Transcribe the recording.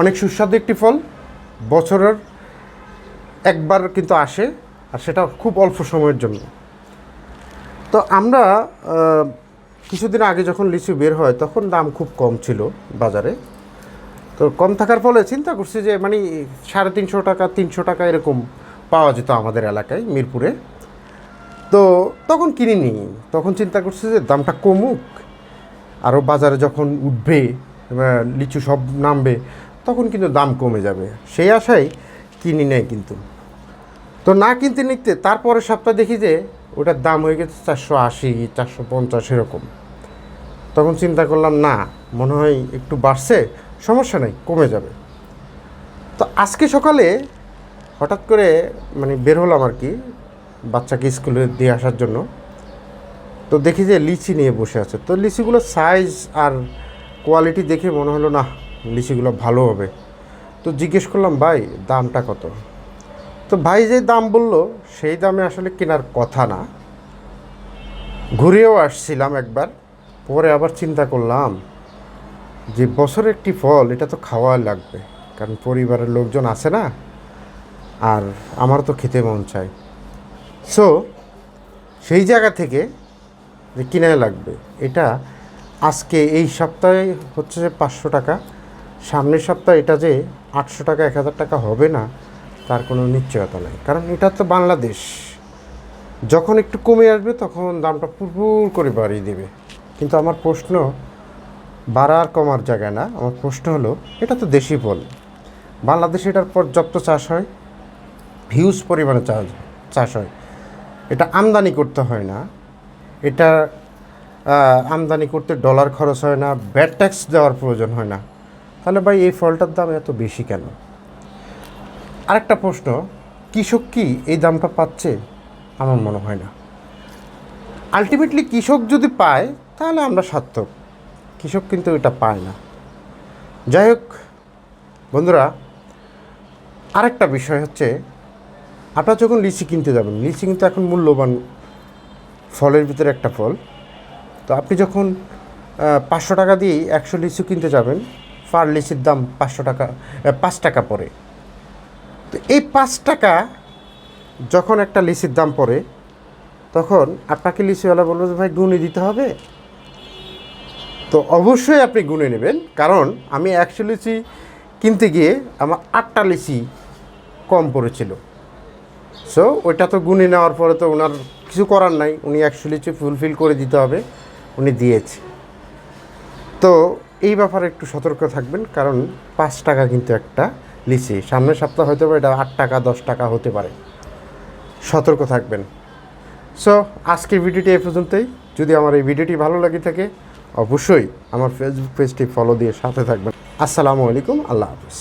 অনেক সুস্বাদু একটি ফল, বছরের একবার কিন্তু আসে, আর সেটা খুব অল্প সময়ের জন্য। তো আমরা কিছুদিন আগে যখন লিচু বের হয়, তখন দাম খুব কম ছিল বাজারে। তো কম থাকার ফলে চিন্তা করছি যে মানে সাড়ে তিনশো টাকা তিনশো টাকা এরকম পাওয়া যেত আমাদের এলাকায়, মিরপুরে। তো তখন কিনিনি। তখন চিন্তা করছি যে, দামটা কমুক। আরও বাজারে যখন উঠবে লিচু সব নামবে তখন কিন্তু দাম কমে যাবে। সেই আশায় কিনি নেয় কিন্তু। তো না কিনতে নিতে তারপরের সপ্তাহে দেখি যে ওটার দাম হয়ে গেছে চারশো আশি, চারশো পঞ্চাশ এরকম। তখন চিন্তা করলাম, না, মনে হয় একটু বাড়ছে, সমস্যা নেই, কমে যাবে। তো আজকে সকালে হঠাৎ করে মানে বের হলাম আর কি বাচ্চাকে স্কুলে দিয়ে আসার জন্য। তো দেখি যে লিচি নিয়ে বসে আছে। তো লিচিগুলোর সাইজ আর কোয়ালিটি দেখে মনে হলো, না লিচিগুলো ভালো হবে। তো জিজ্ঞেস করলাম, ভাই, দামটা কত? তো ভাই যে দাম বলল, সেই দামে আসলে কেনার কথা না। ঘুরেও আসছিলাম একবার, পরে আবার চিন্তা করলাম যে বছরের একটি ফল, এটা তো খাওয়া লাগবে। কারণ পরিবারের লোকজন আছে না, আর আমার তো খেতে মন চায়। সো সেই জায়গা থেকে যে কিনে লাগবে, এটা আজকে এই সপ্তাহে হচ্ছে পাঁচশো টাকা। সামনের সপ্তাহে এটা যে আটশো টাকা, এক হাজার টাকা হবে না, তার কোনো নিশ্চয়তা নেই। কারণ এটা তো বাংলাদেশ। যখন একটু কমে আসবে, তখন দামটা পুরপুর করে বাড়িয়ে দেবে। কিন্তু আমার প্রশ্ন বাড়ার কমার জায়গায় না, আমার প্রশ্ন হলো, এটা তো দেশি ফল। বাংলাদেশে এটার পর্যাপ্ত চাষ হয়, হিউজ পরিমাণে চাষ চাষ হয়। এটা আমদানি করতে হয় না। এটা আমদানি করতে ডলার খরচ হয় না, ব্যাড ট্যাক্স দেওয়ার প্রয়োজন হয় না। তাহলে ভাই এই ফলটার দাম এত বেশি কেন? আরেকটা প্রশ্ন, কৃষক কি এই দামটা পাচ্ছে? আমার মনে হয় না। আলটিমেটলি কৃষক যদি পায়, তাহলে আমরা সার্থক। কৃষক কিন্তু এটা পায় না। যাই হোক, বন্ধুরা, আরেকটা বিষয় হচ্ছে, আপনারা যখন লিচি কিনতে যাবেন, লিচি কিন্তু এখন মূল্যবান ফলের ভিতরে একটা ফল। তো আপনি যখন পাঁচশো টাকা দিয়ে একশো লিচু কিনতে যাবেন পার লিচির দাম পাঁচশো টাকা পাঁচ টাকা পড়ে। তো এই পাঁচ টাকা যখন একটা লিচির দাম পড়ে, তখন আপনাকে লিচিওয়ালা বলবে যে, ভাই গুনে দিতে হবে? তো অবশ্যই আপনি গুনে নেবেন, কারণ আমি একশো লিচি কিনতে গিয়ে আমার আটটা লিচি কম পড়েছিল। সো ওইটা তো গুনে নেওয়ার পরে তো ওনার কিছু করার নাই, উনি একশো লিচি ফুলফিল করে দিতে হবে, উনি দিয়েছে। তো এই ব্যাপারে একটু সতর্ক থাকবেন, কারণ পাঁচ টাকা কিন্তু একটা লিচি। সামনের সপ্তাহ হতে পারে এটা আট টাকা, দশ টাকা হতে পারে। সতর্ক থাকবেন। সো আজকের ভিডিওটি এ পর্যন্তই। যদি আমার এই ভিডিওটি ভালো লাগে থাকে, অবশ্যই আমার ফেসবুক পেজটি ফলো দিয়ে সাথে থাকবেন। আসসালামু আলাইকুম, আল্লাহ হাফিজ।